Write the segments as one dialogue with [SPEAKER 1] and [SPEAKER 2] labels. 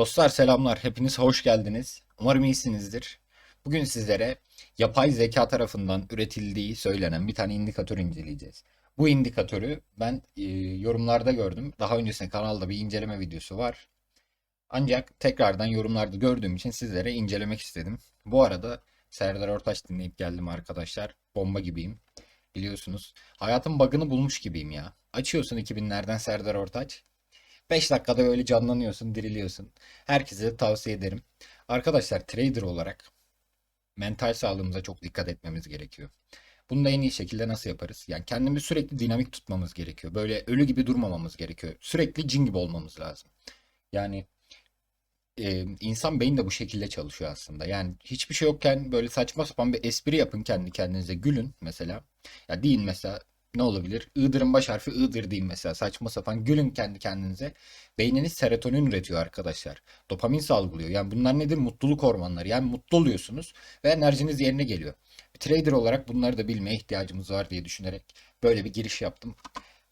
[SPEAKER 1] Dostlar selamlar. Hepiniz hoş geldiniz. Umarım iyisinizdir. Bugün sizlere yapay zeka tarafından üretildiği söylenen bir tane indikatör inceleyeceğiz. Bu indikatörü ben e, yorumlarda gördüm. Daha öncesinde kanalda bir inceleme videosu var. Ancak tekrardan yorumlarda gördüğüm için sizlere incelemek istedim. Bu arada Serdar Ortaç dinleyip geldim arkadaşlar. Bomba gibiyim. Biliyorsunuz. Hayatın bug'ını bulmuş gibiyim ya. Açıyorsun 2000'lerden Serdar Ortaç. 5 dakikada böyle canlanıyorsun, diriliyorsun. Herkese tavsiye ederim. Arkadaşlar trader olarak mental sağlığımıza çok dikkat etmemiz gerekiyor. Bunu da en iyi şekilde nasıl yaparız? Yani kendimizi sürekli dinamik tutmamız gerekiyor. Böyle ölü gibi durmamamız gerekiyor. Sürekli cin gibi olmamız lazım. Yani e, insan beyin de bu şekilde çalışıyor aslında. Yani hiçbir şey yokken böyle saçma sapan bir espri yapın kendi kendinize. Gülün mesela. Ya deyin mesela ne olabilir? Iğdır'ın baş harfi Iğdır deyin mesela. Saçma sapan gülün kendi kendinize. Beyniniz serotonin üretiyor arkadaşlar. Dopamin salgılıyor. Yani bunlar nedir? Mutluluk hormonları. Yani mutlu oluyorsunuz ve enerjiniz yerine geliyor. Bir trader olarak bunları da bilmeye ihtiyacımız var diye düşünerek böyle bir giriş yaptım.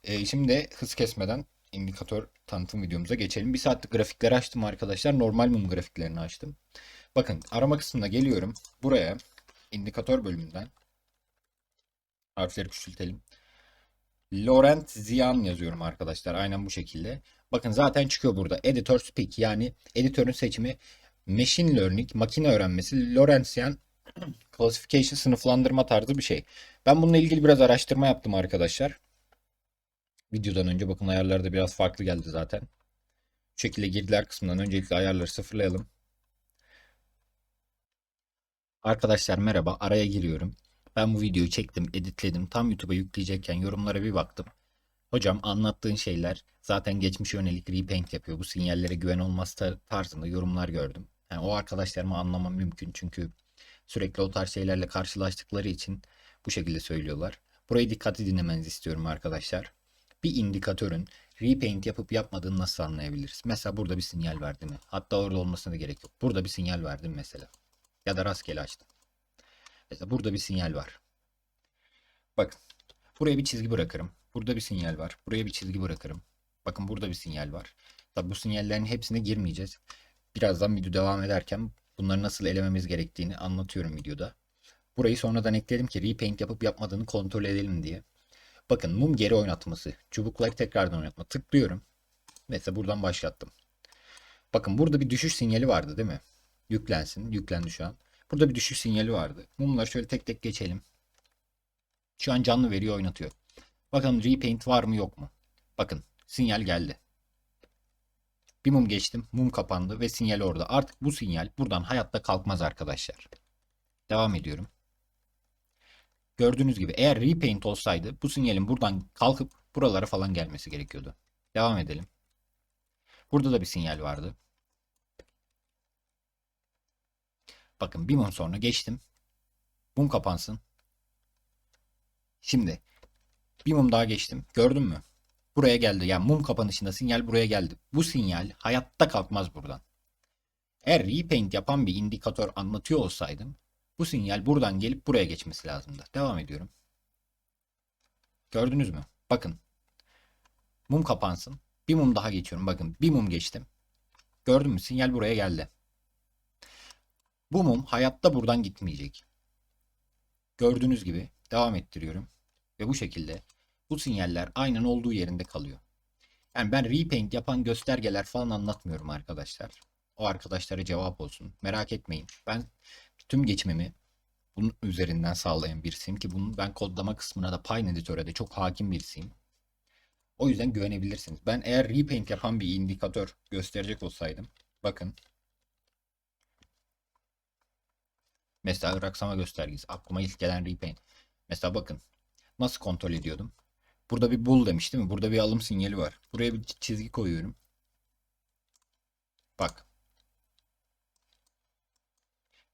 [SPEAKER 1] Ee, şimdi hız kesmeden indikatör tanıtım videomuza geçelim. Bir saatlik grafikleri açtım arkadaşlar. Normal mum grafiklerini açtım. Bakın arama kısmına geliyorum. Buraya indikatör bölümünden harfleri küçültelim. Laurent Ziyan yazıyorum arkadaşlar. Aynen bu şekilde. Bakın zaten çıkıyor burada. Editor Speak yani editörün seçimi Machine Learning, makine öğrenmesi, Lorentzian Classification sınıflandırma tarzı bir şey. Ben bununla ilgili biraz araştırma yaptım arkadaşlar. Videodan önce bakın ayarları da biraz farklı geldi zaten. Bu şekilde girdiler kısmından öncelikle ayarları sıfırlayalım. Arkadaşlar merhaba araya giriyorum. Ben bu videoyu çektim, editledim. Tam YouTube'a yükleyecekken yorumlara bir baktım. Hocam anlattığın şeyler zaten geçmiş yönelik repaint yapıyor. Bu sinyallere güven olmaz tar- tarzında yorumlar gördüm. Yani o arkadaşlarımı anlamam mümkün çünkü sürekli o tarz şeylerle karşılaştıkları için bu şekilde söylüyorlar. Burayı dikkatli dinlemenizi istiyorum arkadaşlar. Bir indikatörün repaint yapıp yapmadığını nasıl anlayabiliriz? Mesela burada bir sinyal verdi mi? Hatta orada olmasına da gerek yok. Burada bir sinyal verdim mesela. Ya da rastgele açtım. Mesela burada bir sinyal var. Bakın. Buraya bir çizgi bırakırım. Burada bir sinyal var. Buraya bir çizgi bırakırım. Bakın burada bir sinyal var. Tabi bu sinyallerin hepsine girmeyeceğiz. Birazdan video devam ederken bunları nasıl elememiz gerektiğini anlatıyorum videoda. Burayı sonradan ekledim ki repaint yapıp yapmadığını kontrol edelim diye. Bakın mum geri oynatması. Çubukları tekrardan oynatma. Tıklıyorum. Mesela buradan başlattım. Bakın burada bir düşüş sinyali vardı değil mi? Yüklensin. Yüklendi şu an. Burada bir düşüş sinyali vardı. Mumları şöyle tek tek geçelim. Şu an canlı veriyor oynatıyor. Bakalım repaint var mı yok mu? Bakın sinyal geldi. Bir mum geçtim. Mum kapandı ve sinyal orada. Artık bu sinyal buradan hayatta kalkmaz arkadaşlar. Devam ediyorum. Gördüğünüz gibi eğer repaint olsaydı bu sinyalin buradan kalkıp buralara falan gelmesi gerekiyordu. Devam edelim. Burada da bir sinyal vardı. Bakın bir mum sonra geçtim. Mum kapansın. Şimdi bir mum daha geçtim. Gördün mü? Buraya geldi. Yani mum kapanışında sinyal buraya geldi. Bu sinyal hayatta kalkmaz buradan. Eğer repaint yapan bir indikatör anlatıyor olsaydım bu sinyal buradan gelip buraya geçmesi lazımdı. Devam ediyorum. Gördünüz mü? Bakın. Mum kapansın. Bir mum daha geçiyorum. Bakın bir mum geçtim. Gördün mü? Sinyal buraya geldi. Bu mum hayatta buradan gitmeyecek. Gördüğünüz gibi devam ettiriyorum. Ve bu şekilde bu sinyaller aynen olduğu yerinde kalıyor. Yani ben repaint yapan göstergeler falan anlatmıyorum arkadaşlar. O arkadaşlara cevap olsun. Merak etmeyin. Ben tüm geçimimi bunun üzerinden sağlayan birisiyim ki bunun ben kodlama kısmına da Python editöre de çok hakim birisiyim. O yüzden güvenebilirsiniz. Ben eğer repaint yapan bir indikatör gösterecek olsaydım bakın Mesela raksama göstergesi. Aklıma ilk gelen repaint. Mesela bakın. Nasıl kontrol ediyordum? Burada bir bull demiş değil mi? Burada bir alım sinyali var. Buraya bir çizgi koyuyorum. Bak.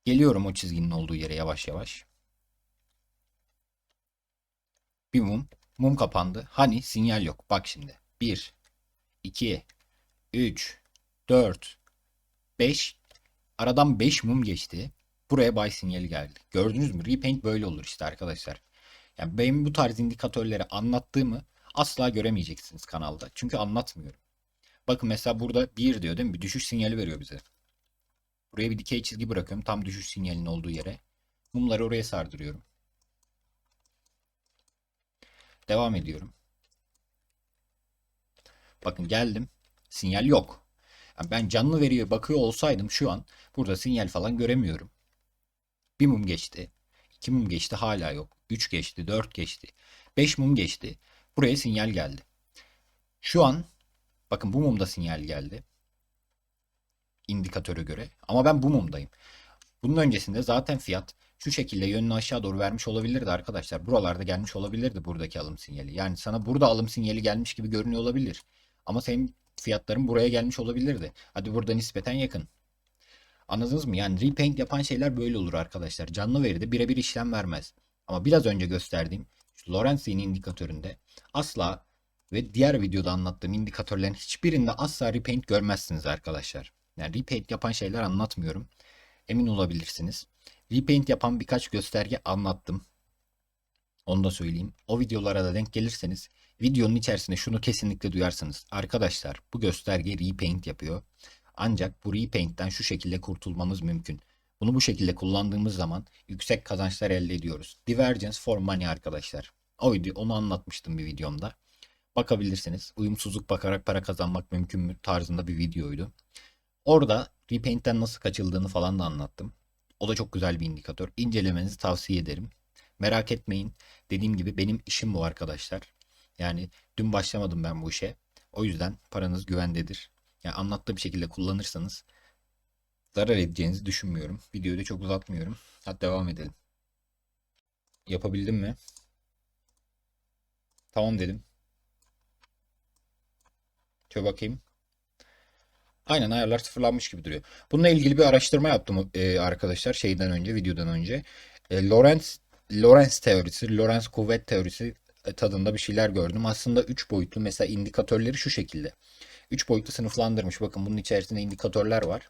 [SPEAKER 1] Geliyorum o çizginin olduğu yere yavaş yavaş. Bir mum. Mum kapandı. Hani sinyal yok. Bak şimdi. 1, 2, 3, 4, 5. Aradan 5 mum geçti. Buraya buy sinyali geldi. Gördünüz mü? Repaint böyle olur işte arkadaşlar. Yani benim bu tarz indikatörleri anlattığımı asla göremeyeceksiniz kanalda. Çünkü anlatmıyorum. Bakın mesela burada 1 diyor değil mi? Bir düşüş sinyali veriyor bize. Buraya bir dikey çizgi bırakıyorum. Tam düşüş sinyalinin olduğu yere. Mumları oraya sardırıyorum. Devam ediyorum. Bakın geldim. Sinyal yok. Yani ben canlı veriye bakıyor olsaydım şu an burada sinyal falan göremiyorum. Bir mum geçti. iki mum geçti hala yok. Üç geçti. Dört geçti. Beş mum geçti. Buraya sinyal geldi. Şu an bakın bu mumda sinyal geldi. İndikatöre göre. Ama ben bu mumdayım. Bunun öncesinde zaten fiyat şu şekilde yönünü aşağı doğru vermiş olabilirdi arkadaşlar. Buralarda gelmiş olabilirdi buradaki alım sinyali. Yani sana burada alım sinyali gelmiş gibi görünüyor olabilir. Ama senin fiyatların buraya gelmiş olabilirdi. Hadi burada nispeten yakın. Anladınız mı? Yani repaint yapan şeyler böyle olur arkadaşlar. Canlı veride birebir işlem vermez. Ama biraz önce gösterdiğim Lorentzi'nin indikatöründe asla ve diğer videoda anlattığım indikatörlerin hiçbirinde asla repaint görmezsiniz arkadaşlar. Yani repaint yapan şeyler anlatmıyorum. Emin olabilirsiniz. Repaint yapan birkaç gösterge anlattım. Onu da söyleyeyim. O videolara da denk gelirseniz videonun içerisinde şunu kesinlikle duyarsınız. Arkadaşlar bu gösterge repaint yapıyor. Ancak bu repaint'ten şu şekilde kurtulmamız mümkün. Bunu bu şekilde kullandığımız zaman yüksek kazançlar elde ediyoruz. Divergence for money arkadaşlar. O video onu anlatmıştım bir videomda. Bakabilirsiniz. Uyumsuzluk bakarak para kazanmak mümkün mü tarzında bir videoydu. Orada repaint'ten nasıl kaçıldığını falan da anlattım. O da çok güzel bir indikatör. İncelemenizi tavsiye ederim. Merak etmeyin. Dediğim gibi benim işim bu arkadaşlar. Yani dün başlamadım ben bu işe. O yüzden paranız güvendedir. Yani anlattığım şekilde kullanırsanız zarar edeceğinizi düşünmüyorum. Videoyu da çok uzatmıyorum. Hadi devam edelim. Yapabildim mi? Tamam dedim. Şöyle bakayım. Aynen ayarlar sıfırlanmış gibi duruyor. Bununla ilgili bir araştırma yaptım e, arkadaşlar şeyden önce, videodan önce. E, Lorentz Lorentz teorisi, Lorentz kuvvet teorisi tadında bir şeyler gördüm. Aslında 3 boyutlu mesela indikatörleri şu şekilde. 3 boyutlu sınıflandırmış. Bakın bunun içerisinde indikatörler var.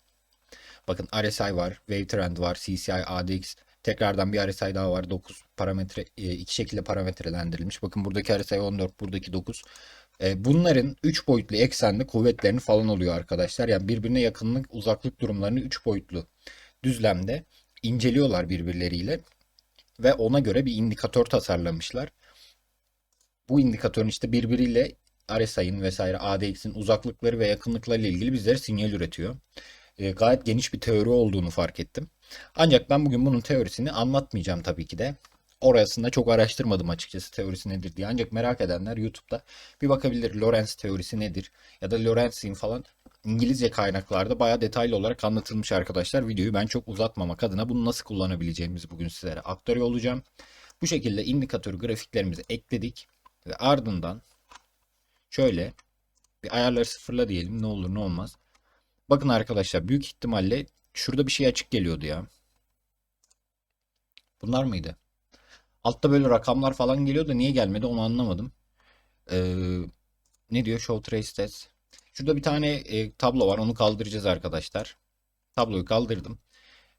[SPEAKER 1] Bakın RSI var, Wave Trend var, CCI, ADX. Tekrardan bir RSI daha var. 9 parametre, e, iki şekilde parametrelendirilmiş. Bakın buradaki RSI 14, buradaki 9. E, bunların 3 boyutlu eksende kuvvetlerini falan oluyor arkadaşlar. Yani birbirine yakınlık, uzaklık durumlarını 3 boyutlu düzlemde inceliyorlar birbirleriyle ve ona göre bir indikatör tasarlamışlar. Bu indikatörün işte birbiriyle RSI'nin vesaire ADX'in uzaklıkları ve yakınlıkları ile ilgili bizlere sinyal üretiyor. E, gayet geniş bir teori olduğunu fark ettim. Ancak ben bugün bunun teorisini anlatmayacağım tabii ki de. Orasında çok araştırmadım açıkçası teorisi nedir diye. Ancak merak edenler YouTube'da bir bakabilir Lorentz teorisi nedir ya da Lorenz'in falan İngilizce kaynaklarda bayağı detaylı olarak anlatılmış arkadaşlar. Videoyu ben çok uzatmamak adına bunu nasıl kullanabileceğimizi bugün sizlere aktarıyor olacağım. Bu şekilde indikatör grafiklerimizi ekledik ve ardından şöyle bir ayarları sıfırla diyelim ne olur ne olmaz. Bakın arkadaşlar büyük ihtimalle şurada bir şey açık geliyordu ya. Bunlar mıydı? Altta böyle rakamlar falan geliyor da niye gelmedi onu anlamadım. Ee, ne diyor? Show Trace Stats. Şurada bir tane e, tablo var. Onu kaldıracağız arkadaşlar. Tabloyu kaldırdım.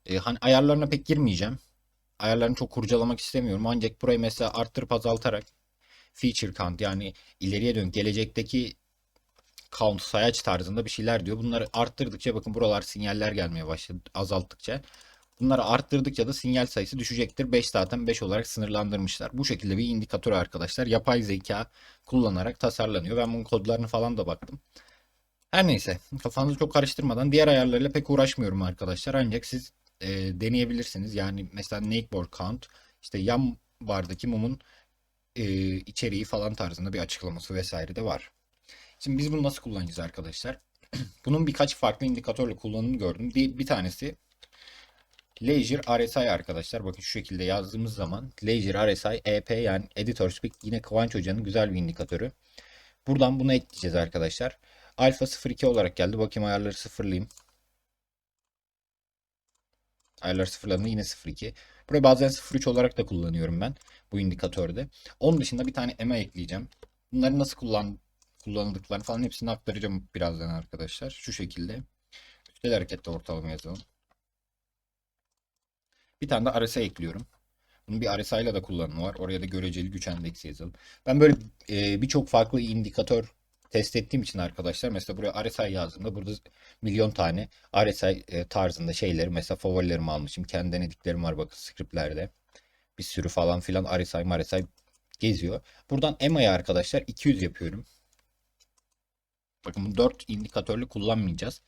[SPEAKER 1] E, hani ayarlarına pek girmeyeceğim. Ayarlarını çok kurcalamak istemiyorum. Ancak burayı mesela arttırıp azaltarak feature count yani ileriye dön gelecekteki count sayaç tarzında bir şeyler diyor. Bunları arttırdıkça bakın buralar sinyaller gelmeye başladı azalttıkça. Bunları arttırdıkça da sinyal sayısı düşecektir. 5 zaten 5 olarak sınırlandırmışlar. Bu şekilde bir indikatör arkadaşlar. Yapay zeka kullanarak tasarlanıyor. Ben bunun kodlarını falan da baktım. Her neyse kafanızı çok karıştırmadan diğer ayarlarıyla pek uğraşmıyorum arkadaşlar. Ancak siz e, deneyebilirsiniz. Yani mesela nakeboard count işte yan bardaki mumun e, içeriği falan tarzında bir açıklaması vesaire de var. Şimdi biz bunu nasıl kullanacağız arkadaşlar? Bunun birkaç farklı indikatörle kullanımını gördüm. Bir, bir tanesi Leisure RSI arkadaşlar. Bakın şu şekilde yazdığımız zaman Leisure RSI EP yani Editor Speak yine Kıvanç Hoca'nın güzel bir indikatörü. Buradan bunu ekleyeceğiz arkadaşlar. Alfa 02 olarak geldi. Bakayım ayarları sıfırlayayım. Ayarları sıfırladım yine 02. Burayı bazen 03 olarak da kullanıyorum ben bu indikatörde. Onun dışında bir tane EMA ekleyeceğim. Bunları nasıl kullan kullanıldıklarını falan hepsini aktaracağım birazdan arkadaşlar. Şu şekilde. Üstel harekette ortalama yazalım. Bir tane de RSI ekliyorum. Bunun bir RSI ile de kullanımı var. Oraya da göreceli güç endeksi yazalım. Ben böyle e, birçok farklı indikatör test ettiğim için arkadaşlar mesela buraya RSI yazdığımda burada milyon tane RSI e, tarzında şeyleri mesela favorilerimi almışım. Kendi denediklerim var bakın scriptlerde. Bir sürü falan filan RSI MRSI geziyor. Buradan EMA'ya arkadaşlar 200 yapıyorum. Bakın bu 4 indikatörlü kullanmayacağız.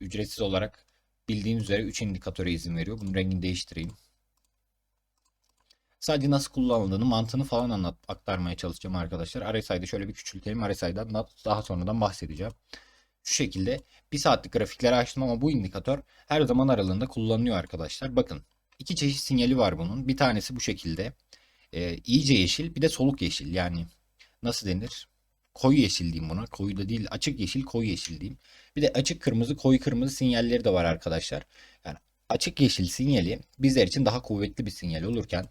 [SPEAKER 1] Ücretsiz olarak bildiğiniz üzere 3 indikatöre izin veriyor. Bunun rengini değiştireyim. Sadece nasıl kullanıldığını, mantığını falan anlat, aktarmaya çalışacağım arkadaşlar. RSI'de şöyle bir küçültelim. RSI'den daha sonradan bahsedeceğim. Şu şekilde bir saatlik grafikleri açtım ama bu indikatör her zaman aralığında kullanılıyor arkadaşlar. Bakın iki çeşit sinyali var bunun. Bir tanesi bu şekilde. E, iyice yeşil bir de soluk yeşil. Yani nasıl denir? Koyu yeşil diyeyim buna. Koyu da değil açık yeşil koyu yeşil diyeyim. Bir de açık kırmızı koyu kırmızı sinyalleri de var arkadaşlar. Yani açık yeşil sinyali bizler için daha kuvvetli bir sinyal olurken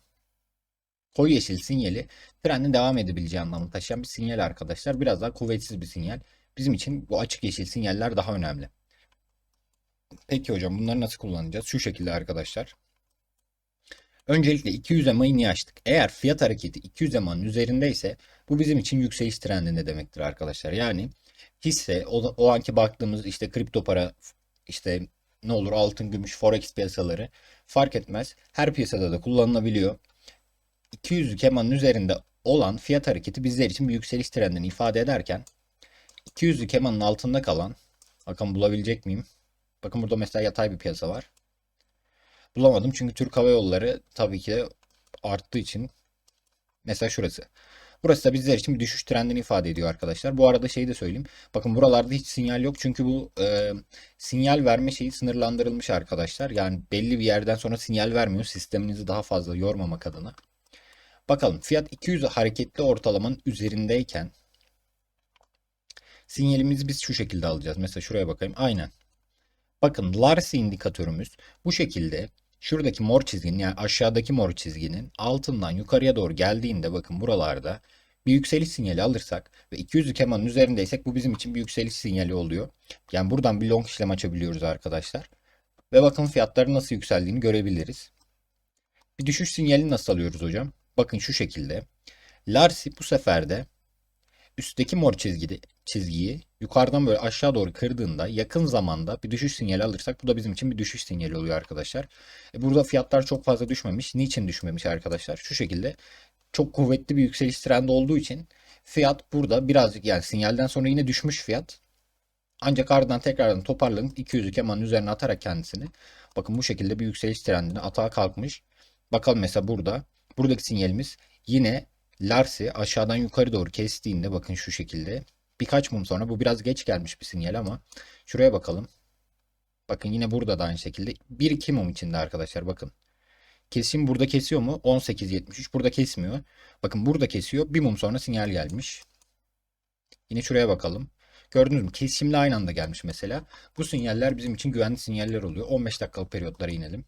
[SPEAKER 1] koyu yeşil sinyali trendin devam edebileceği anlamını taşıyan bir sinyal arkadaşlar. Biraz daha kuvvetsiz bir sinyal. Bizim için bu açık yeşil sinyaller daha önemli. Peki hocam bunları nasıl kullanacağız? Şu şekilde arkadaşlar. Öncelikle 200 EMA'yı açtık? Eğer fiyat hareketi 200 EMA'nın üzerindeyse bu bizim için yükseliş trendinde demektir arkadaşlar. Yani hisse o, o anki baktığımız işte kripto para işte ne olur altın, gümüş, forex piyasaları fark etmez. Her piyasada da kullanılabiliyor. 200 EMA'nın üzerinde olan fiyat hareketi bizler için bir yükseliş trendini ifade ederken 200 EMA'nın altında kalan bakın bulabilecek miyim? Bakın burada mesela yatay bir piyasa var. Bulamadım çünkü Türk Hava Yolları tabii ki arttığı için mesela şurası. Burası da bizler için bir düşüş trendini ifade ediyor arkadaşlar. Bu arada şeyi de söyleyeyim. Bakın buralarda hiç sinyal yok. Çünkü bu e, sinyal verme şeyi sınırlandırılmış arkadaşlar. Yani belli bir yerden sonra sinyal vermiyor. Sisteminizi daha fazla yormamak adına. Bakalım fiyat 200 hareketli ortalamanın üzerindeyken sinyalimizi biz şu şekilde alacağız. Mesela şuraya bakayım. Aynen. Bakın Larsi indikatörümüz bu şekilde şuradaki mor çizginin yani aşağıdaki mor çizginin altından yukarıya doğru geldiğinde bakın buralarda bir yükseliş sinyali alırsak ve 200'lük EMA'nın üzerindeysek bu bizim için bir yükseliş sinyali oluyor. Yani buradan bir long işlem açabiliyoruz arkadaşlar. Ve bakın fiyatların nasıl yükseldiğini görebiliriz. Bir düşüş sinyalini nasıl alıyoruz hocam? Bakın şu şekilde. Larsi bu sefer de üstteki mor çizgide, çizgiyi yukarıdan böyle aşağı doğru kırdığında yakın zamanda bir düşüş sinyali alırsak bu da bizim için bir düşüş sinyali oluyor arkadaşlar. E burada fiyatlar çok fazla düşmemiş. Niçin düşmemiş arkadaşlar? Şu şekilde çok kuvvetli bir yükseliş trendi olduğu için fiyat burada birazcık yani sinyalden sonra yine düşmüş fiyat. Ancak ardından tekrardan toparlanıp 200'lük EMA'nın üzerine atarak kendisini bakın bu şekilde bir yükseliş trendine atağa kalkmış. Bakalım mesela burada buradaki sinyalimiz yine Larsi aşağıdan yukarı doğru kestiğinde bakın şu şekilde birkaç mum sonra bu biraz geç gelmiş bir sinyal ama şuraya bakalım. Bakın yine burada da aynı şekilde 1-2 mum içinde arkadaşlar bakın. Kesim burada kesiyor mu? 18.73 burada kesmiyor. Bakın burada kesiyor. Bir mum sonra sinyal gelmiş. Yine şuraya bakalım. Gördünüz mü? Kesimle aynı anda gelmiş mesela. Bu sinyaller bizim için güvenli sinyaller oluyor. 15 dakikalık periyotlara inelim.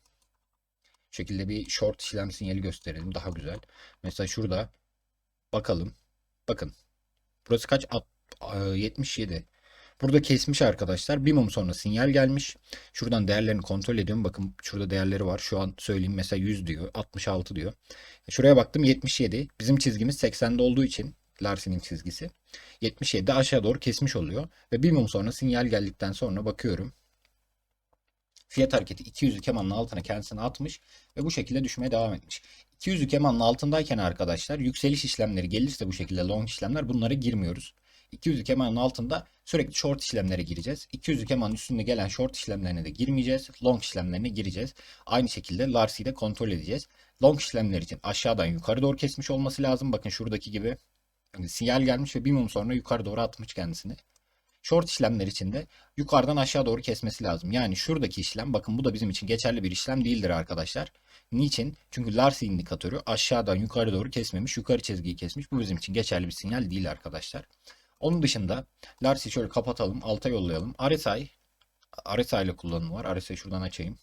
[SPEAKER 1] Şekilde bir short işlem sinyali gösterelim. Daha güzel. Mesela şurada bakalım. Bakın. Burası kaç? 77. Burada kesmiş arkadaşlar. Bir mum sonra sinyal gelmiş. Şuradan değerlerini kontrol ediyorum. Bakın şurada değerleri var. Şu an söyleyeyim mesela 100 diyor. 66 diyor. Şuraya baktım 77. Bizim çizgimiz 80'de olduğu için Larsen'in çizgisi. 77 aşağı doğru kesmiş oluyor. Ve bir mum sonra sinyal geldikten sonra bakıyorum. Fiyat hareketi 200'lük EMA'nın altına kendisini atmış ve bu şekilde düşmeye devam etmiş. 200'lük EMA'nın altındayken arkadaşlar yükseliş işlemleri gelirse bu şekilde long işlemler bunlara girmiyoruz. 200 EMA'nın altında sürekli short işlemlere gireceğiz. 200 EMA'nın üstünde gelen short işlemlerine de girmeyeceğiz. Long işlemlerine gireceğiz. Aynı şekilde Larsi'yi de kontrol edeceğiz. Long işlemler için aşağıdan yukarı doğru kesmiş olması lazım. Bakın şuradaki gibi yani sinyal gelmiş ve bir mum sonra yukarı doğru atmış kendisini. Short işlemler için de yukarıdan aşağı doğru kesmesi lazım. Yani şuradaki işlem bakın bu da bizim için geçerli bir işlem değildir arkadaşlar. Niçin? Çünkü Larsi indikatörü aşağıdan yukarı doğru kesmemiş. Yukarı çizgiyi kesmiş. Bu bizim için geçerli bir sinyal değil arkadaşlar. Onun dışında Larsi şöyle kapatalım. Alta yollayalım. RSI RSI ile kullanımı var. RSI şuradan açayım.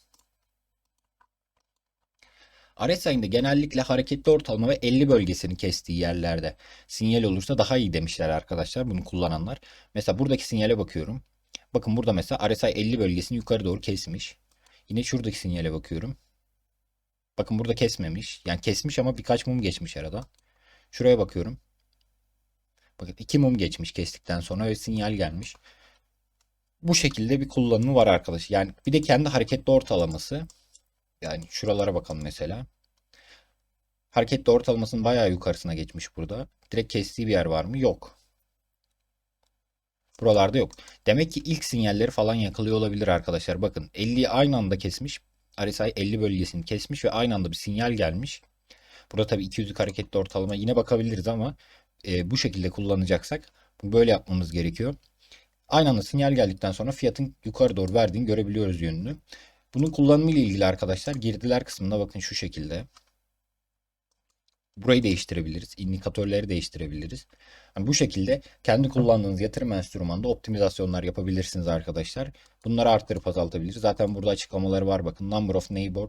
[SPEAKER 1] RSI'inde genellikle hareketli ortalama ve 50 bölgesini kestiği yerlerde sinyal olursa daha iyi demişler arkadaşlar bunu kullananlar. Mesela buradaki sinyale bakıyorum. Bakın burada mesela RSI 50 bölgesini yukarı doğru kesmiş. Yine şuradaki sinyale bakıyorum. Bakın burada kesmemiş. Yani kesmiş ama birkaç mum geçmiş arada. Şuraya bakıyorum. Bakın iki mum geçmiş kestikten sonra ve sinyal gelmiş. Bu şekilde bir kullanımı var arkadaş. Yani bir de kendi hareketli ortalaması. Yani şuralara bakalım mesela. Hareketli ortalamasının bayağı yukarısına geçmiş burada. Direkt kestiği bir yer var mı? Yok. Buralarda yok. Demek ki ilk sinyalleri falan yakalıyor olabilir arkadaşlar. Bakın 50'yi aynı anda kesmiş. RSI 50 bölgesini kesmiş ve aynı anda bir sinyal gelmiş. Burada tabii 200'lük hareketli ortalama yine bakabiliriz ama e, bu şekilde kullanacaksak böyle yapmamız gerekiyor. Aynı anda sinyal geldikten sonra fiyatın yukarı doğru verdiğini görebiliyoruz yönünü. Bunun kullanımı ile ilgili arkadaşlar girdiler kısmında bakın şu şekilde. Burayı değiştirebiliriz. indikatörleri değiştirebiliriz. Yani bu şekilde kendi kullandığınız yatırım enstrümanında optimizasyonlar yapabilirsiniz arkadaşlar. Bunları arttırıp azaltabiliriz. Zaten burada açıklamaları var bakın. Number of neighbor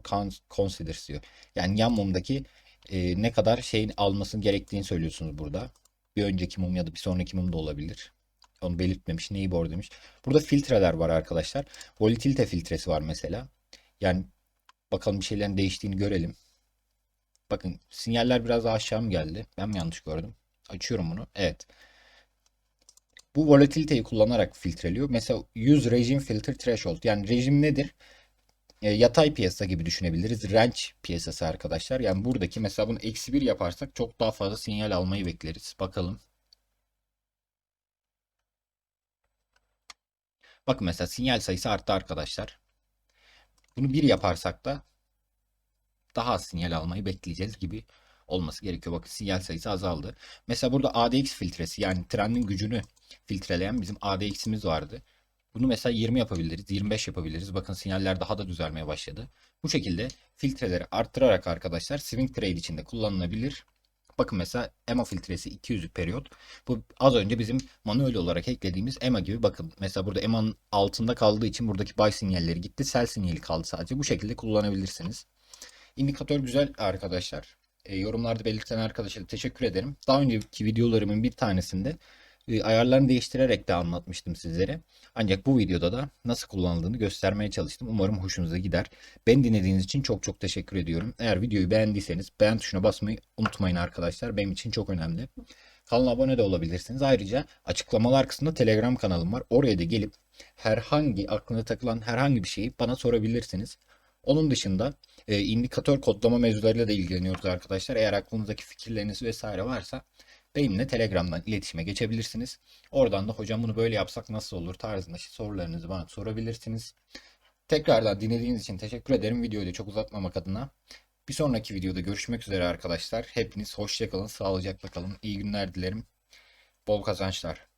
[SPEAKER 1] considers diyor. Yani yan mumdaki e, ne kadar şeyin almasını gerektiğini söylüyorsunuz burada. Bir önceki mum ya da bir sonraki mum da olabilir. Onu belirtmemiş. Neighbor demiş. Burada filtreler var arkadaşlar. Volatilite filtresi var mesela. Yani bakalım bir şeylerin değiştiğini görelim. Bakın sinyaller biraz daha aşağı mı geldi? Ben mi yanlış gördüm? Açıyorum bunu. Evet. Bu volatiliteyi kullanarak filtreliyor. Mesela use regime filter threshold. Yani rejim nedir? E, yatay piyasa gibi düşünebiliriz. Range piyasası arkadaşlar. Yani buradaki mesela bunu eksi bir yaparsak çok daha fazla sinyal almayı bekleriz. Bakalım. Bakın mesela sinyal sayısı arttı arkadaşlar. Bunu bir yaparsak da daha az sinyal almayı bekleyeceğiz gibi olması gerekiyor. Bakın sinyal sayısı azaldı. Mesela burada ADX filtresi yani trendin gücünü filtreleyen bizim ADX'imiz vardı. Bunu mesela 20 yapabiliriz, 25 yapabiliriz. Bakın sinyaller daha da düzelmeye başladı. Bu şekilde filtreleri arttırarak arkadaşlar swing trade içinde kullanılabilir. Bakın mesela EMA filtresi 200'lük periyot. Bu az önce bizim manuel olarak eklediğimiz EMA gibi. Bakın mesela burada EMA'nın altında kaldığı için buradaki buy sinyalleri gitti. Sell sinyali kaldı sadece. Bu şekilde kullanabilirsiniz. İndikatör güzel arkadaşlar. E, yorumlarda belirten arkadaşlara teşekkür ederim. Daha önceki videolarımın bir tanesinde ayarlarını değiştirerek de anlatmıştım sizlere. Ancak bu videoda da nasıl kullanıldığını göstermeye çalıştım. Umarım hoşunuza gider. Ben dinlediğiniz için çok çok teşekkür ediyorum. Eğer videoyu beğendiyseniz beğen tuşuna basmayı unutmayın arkadaşlar. Benim için çok önemli. Kanala abone de olabilirsiniz. Ayrıca açıklamalar kısmında Telegram kanalım var. Oraya da gelip herhangi aklına takılan herhangi bir şeyi bana sorabilirsiniz. Onun dışında e, indikatör kodlama mevzularıyla da ilgileniyoruz arkadaşlar. Eğer aklınızdaki fikirleriniz vesaire varsa benimle Telegram'dan iletişime geçebilirsiniz. Oradan da hocam bunu böyle yapsak nasıl olur tarzında sorularınızı bana sorabilirsiniz. Tekrardan dinlediğiniz için teşekkür ederim. Videoyu da çok uzatmamak adına. Bir sonraki videoda görüşmek üzere arkadaşlar. Hepiniz hoşçakalın, sağlıcakla kalın. İyi günler dilerim. Bol kazançlar.